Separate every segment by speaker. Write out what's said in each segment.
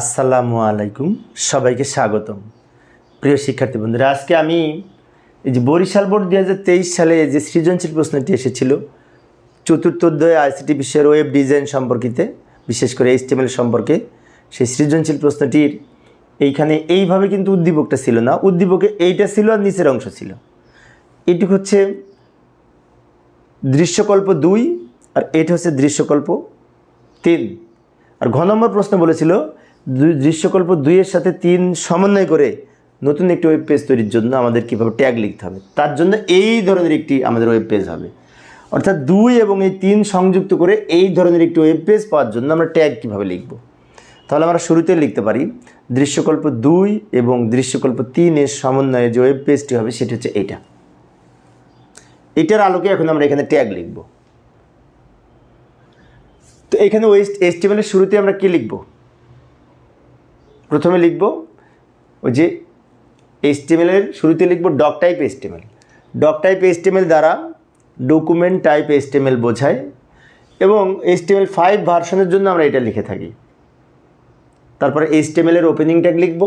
Speaker 1: আসসালামু আলাইকুম, সবাইকে স্বাগতম। প্রিয় শিক্ষার্থী বন্ধুরা, আজকে আমি এই যে বরিশাল বোর্ড দু হাজার তেইশ সালে যে সৃজনশীল প্রশ্নটি এসেছিল, চতুর্থ অধ্যায় আইসিটি বিশ্বের ওয়েব ডিজাইন সম্পর্কিতে, বিশেষ করে এইচটিএমএল সম্পর্কে, সেই সৃজনশীল প্রশ্নটির এইখানে এইভাবে কিন্তু উদ্দীপকটা ছিল না। উদ্দীপকে এইটা ছিল আর নিচের অংশ ছিল। এটুকু হচ্ছে দৃশ্যকল্প দুই আর এটা হচ্ছে দৃশ্যকল্প তিন। আর ঘ নম্বর প্রশ্ন বলেছিল দৃশ্যকল্প দুইয়ের সাথে তিন সমন্বয় করে নতুন একটি ওয়েব পেজ তৈরির জন্য আমাদের কীভাবে ট্যাগ লিখতে হবে, তার জন্য এই ধরনের একটি আমাদের ওয়েব পেজ হবে। অর্থাৎ দুই এবং এই তিন সংযুক্ত করে এই ধরনের একটি ওয়েব পেজ পাওয়ার জন্য আমরা ট্যাগ কীভাবে লিখব। তাহলে আমরা শুরুতে লিখতে পারি, দৃশ্যকল্প দুই এবং দৃশ্যকল্প তিনের সমন্বয়ে যে ওয়েব পেজটি হবে সেটি হচ্ছে এইটা এটার আলোকে এখন আমরা এখানে ট্যাগ লিখব। তো এখানে ওয়েস্ট এস্টিমেলের শুরুতে আমরা কী লিখব? প্রথমে লিখব ওই যে এস্টিমেলের শুরুতে লিখব doc type HTML doc type HTML দ্বারা ডকুমেন্ট টাইপ এস্টিমেল বোঝায় এবং এস্টিমেল ফাইভ ভার্সনের জন্য আমরা এটা লিখে থাকি। তারপরে এইচটিএমএলের ওপেনিং ট্যাগ লিখব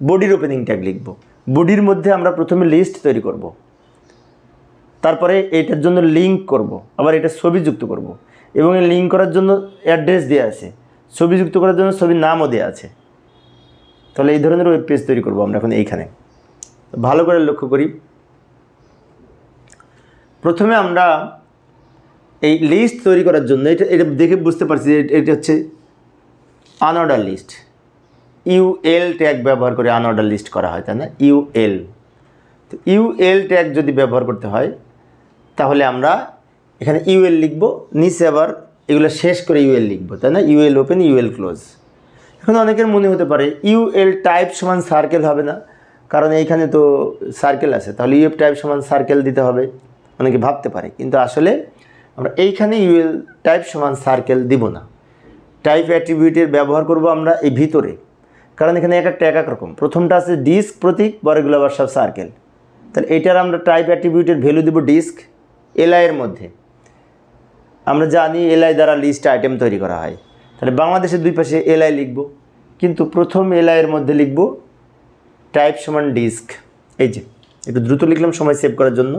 Speaker 1: বডির ওপেনিং ট্যাগ লিখব। বডির মধ্যে আমরা প্রথমে লিস্ট তৈরি করব। তারপরে এটার জন্য লিঙ্ক করব, আবার এটা ছবি যুক্ত করব। এবং লিঙ্ক করার জন্য অ্যাড্রেস দেওয়া আছে। ছবি যুক্ত করার জন্য ছবির নামও দেওয়া আছে। তাহলে এই ধরনের ওয়েব পেজ তৈরি করব আমরা এখন এইখানে। ভালো করে লক্ষ্য করি। প্রথমে আমরা এই লিস্ট তৈরি করার জন্য, এটা এটা দেখে বুঝতে পারছি যে এটা হচ্ছে আনঅর্ডার লিস্ট ইউএল ট্যাগ ব্যবহার করে আনঅর্ডার লিস্ট করা হয়, তাই না? ইউএল তো ইউএল ট্যাগ যদি ব্যবহার করতে হয়, তাহলে আমরা এখানে ইউএল লিখব, নিচে আবার এগুলো শেষ করে ইউএল লিখব, তাই না? ইউএল ওপেন ইউএল ক্লোজ এখন অনেকের মনে হতে পারে ইউএল টাইপ সমান সার্কেল হবে না। কারণ এইখানে তো সার্কেল আছে। তাহলে ইউএফ টাইপ সমান সার্কেল দিতে হবে। অনেকে ভাবতে পারে। কিন্তু আসলে আমরা এইখানে ইউএল টাইপ সমান সার্কেল দিব না। টাইপ অ্যাট্রিবিউটের ব্যবহার করব আমরা এই ভিতরে। কারণ এখানে এক একটা, এক এক রকম। প্রথমটা আছে ডিস্ক প্রতীক পরেগুলো আবার সব সার্কেল তাহলে এটার আমরা টাইপ অ্যাট্রিবিউটের ভ্যালু দেব ডিস্ক এলআই এর মধ্যে। আমরা জানি এলআই দ্বারা লিস্ট আইটেম তৈরি করা হয়। তাহলে বাংলাদেশের দুই পাশে এলআই লিখব। কিন্তু প্রথম এলআই এর মধ্যে লিখব টাইপ সমান ডিস্ক এই যে, একটু দ্রুত লিখলাম সময় সেভ করার জন্য।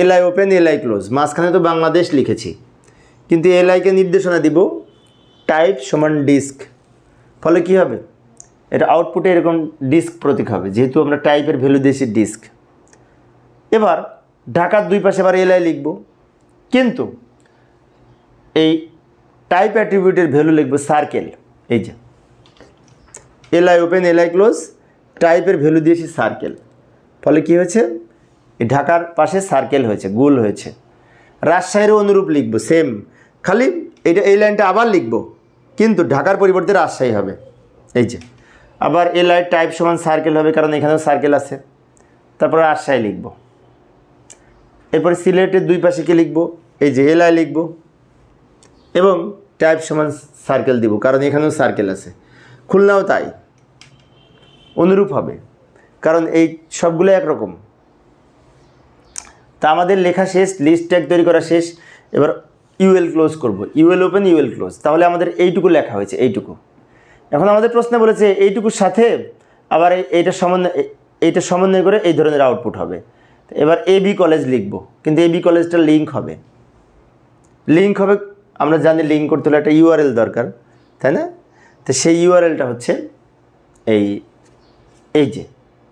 Speaker 1: এলআই ওপেন এলআই ক্লোজ মাঝখানে তো বাংলাদেশ লিখেছি। কিন্তু এলআইকে নির্দেশনা দিব টাইপ সমান ডিস্ক ফলে কি হবে? এটা আউটপুটে এরকম ডিস্ক প্রতীক হবে। যেহেতু আমরা টাইপের ভ্যালু দিয়েছি ডিস্ক এবার ঢাকার দুই পাশে আবার এলআই লিখব। কিন্তু এই টাইপ অ্যাট্রিবিউটের ভ্যালু লিখব সার্কেল এই যে এলআই ওপেন এলআই ক্লোজ টাইপের ভ্যালু দিয়েছি সার্কেল ফলে কি হয়েছে? ঢাকার পাশে সার্কেল হয়েছে, গোল হয়েছে। রাজশাহীরও অনুরূপ লিখব সেম খালি এটা, এই লাইনটা আবার লিখব, কিন্তু ঢাকার পরিবর্তে রাজশাহী হবে। এই যে, আবার এ লাইন টাইপ সমান সার্কেল হবে, কারণ এখানেও সার্কেল আছে। তারপরে রাজশাহী লিখব। এরপরে সিলেটের দুই পাশে কি লিখব? এই যে এলআই লিখব। এবং টাইপ সমান সার্কেল দিব, কারণ এখানেও সার্কেল আছে। খুলনাও তাই। অনুরূপ হবে। কারণ এই সবগুলো একরকম। তা আমাদের লেখা শেষ লিস্ট ট্যাগ তৈরি করা শেষ, এবার ইউএল ক্লোজ করব। ইউএল ওপেন ইউএল ক্লোজ তাহলে আমাদের এইটুকু লেখা হয়েছে, এইটুকু। এখন আমাদের প্রশ্নে বলেছে, এইটুকুর সাথে আবার এই- এইটা সমন্বয় এইটা সমন্বয় করে এই ধরনের আউটপুট হবে। এবার এ বি কলেজ লিখব। কিন্তু এ বি কলেজটা লিঙ্ক হবে। লিঙ্ক হবে, আমরা জানি লিঙ্ক করতে হলে একটা ইউআরএল দরকার, তাই না? তো সেই ইউআরএলটা হচ্ছে এই এই যে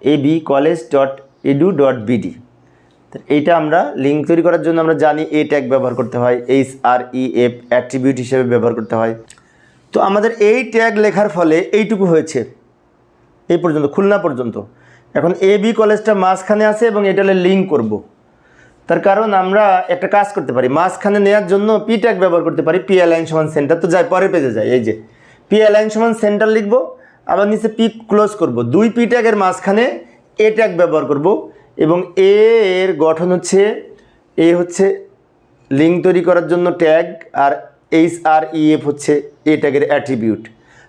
Speaker 1: A B college dot edu dot BD এইটা আমরা লিঙ্ক তৈরি করার জন্য আমরা জানি এ ট্যাগ ব্যবহার করতে হয় H R E F attribute হিসেবে ব্যবহার করতে হয়। তো আমাদের এই ট্যাগ লেখার ফলে এইটুকু হয়েছে, এই পর্যন্ত, খুলনা পর্যন্ত। এখন এ বি কলেজটা মাঝখানে আছে এবং এটা লিঙ্ক করব। তার কারণ আমরা একটা কাজ করতে পারি, মাঝখানে নেওয়ার জন্য পি ট্যাগ ব্যবহার করতে পারি পি অ্যালাইন সমান সেন্টার তো যাই পরে পেজে যায় এই যে পি অ্যালাইন সমান সেন্টার লিখব আবার নিচে পি ক্লোজ করব। দুই পি ট্যাগের মাঝখানে এ ট্যাগ ব্যবহার করব এবং এ এর গঠন হচ্ছে, এ হচ্ছে লিঙ্ক তৈরি করার জন্য ট্যাগ আর এইচ আর ইএফ হচ্ছে এ ট্যাগের অ্যাট্রিবিউট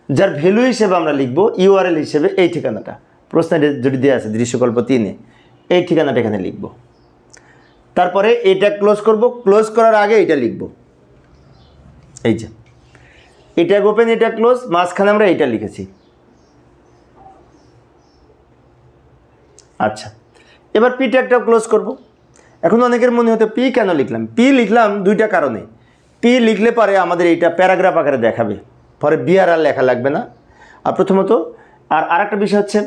Speaker 1: যার ভ্যালু হিসেবে আমরা লিখব ইউআরএল হিসেবে এই ঠিকানাটা। প্রশ্নে যদি দেওয়া আছে, দৃশ্যকল্প তিনে। এই ঠিকানাটা এখানে লিখব। তারপরে এটা ক্লোজ করব। ক্লোজ করার আগে এটা লিখব। এই যে। এটা ওপেন এটা ক্লোজ মাঝখানে আমরা এটা লিখেছি। আচ্ছা। এবার পি ট্যাগটাও ক্লোজ করব। এখন অনেকের মনে হতো পি কেন লিখলাম? পি লিখলাম দুইটা কারণে। পি লিখলে পরে আমাদের এইটা প্যারাগ্রাফ আকারে দেখাবে। পরে বিআর আর লেখা লাগবে না। আর প্রথমত, আর আরেকটা বিষয় হচ্ছে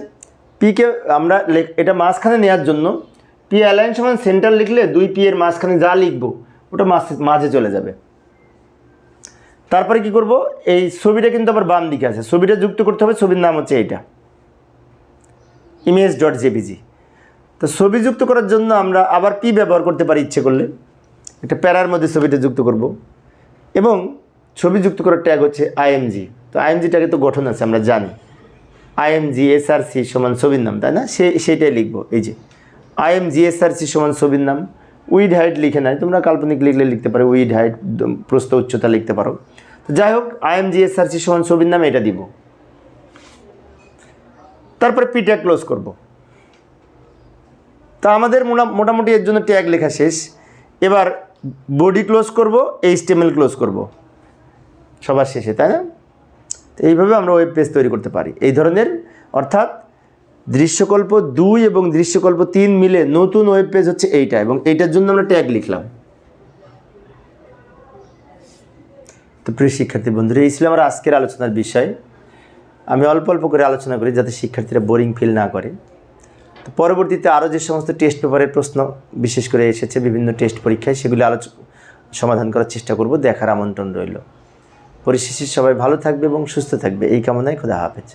Speaker 1: পিকে আমরা এটা মাঝখানে নেওয়ার জন্য পি অ্যালাইন সমান সেন্টার লিখলে দুই পি এর মাঝখানে যা লিখব, ওটা মাঝে মাঝে চলে যাবে। তারপরে কি করব? এই ছবিটা কিন্তু আবার বাম দিকে আছে। ছবিটা যুক্ত করতে হবে, ছবির নাম হচ্ছে এইটা। ইমেজ ডট জেপিজি তো ছবি যুক্ত করার জন্য আমরা আবার পি ব্যবহার করতে পারি ইচ্ছে করলে? একটা প্যারার মধ্যে ছবিটা যুক্ত করব। এবং ছবি যুক্ত করার ট্যাগ হচ্ছে আইএমজি তো আইএমজি ট্যাগে তো গঠন আছে, আমরা জানি। আইএমজি এসআরসি সমান ছবির নাম, তাই না? সে, সেটাই লিখব, এই যে। আইএমজি এসআরসি সমান ছবির নাম। উইড হাইট লিখে নাই, তোমরা কাল্পনিক লিখলে লিখতে পারো, উইড হাইট প্রস্থ উচ্চতা লিখতে পারো। তো যাই হোক আইএমজি এসআরসি সমান ছবির নাম এটা দিব। তারপরে পি ট্যাগ ক্লোজ করব। তা আমাদের মোটা- মোটামুটি এর জন্য ট্যাগ লেখা শেষ। এবার বডি ক্লোজ করব এইচটিএমএল ক্লোজ করব। সবার শেষে, তাই না? তো এইভাবে আমরা ওয়েব পেজ তৈরি করতে পারি। এই ধরনের, অর্থাৎ দৃশ্যকল্প দুই এবং দৃশ্যকল্প তিন মিলে নতুন ওয়েব পেজ হচ্ছে এইটা এবং এইটার জন্য আমরা ট্যাগ লিখলাম। তো প্রিয় শিক্ষার্থী বন্ধুরা, এই ছিল আমার আজকের আলোচনার বিষয়। আমি অল্প অল্প করে আলোচনা করি যাতে শিক্ষার্থীরা বোরিং ফিল না করে। তো পরবর্তীতে আরও যে সমস্ত টেস্ট পেপারের প্রশ্ন বিশেষ করে এসেছে, বিভিন্ন টেস্ট পরীক্ষায়, সেগুলি আলোচ, সমাধান করার চেষ্টা করব। দেখার আমন্ত্রণ রইল। পরিশেষে সবাই ভালো থাকবে এবং সুস্থ থাকবে। এই কামনায় খোদা হাফেজ।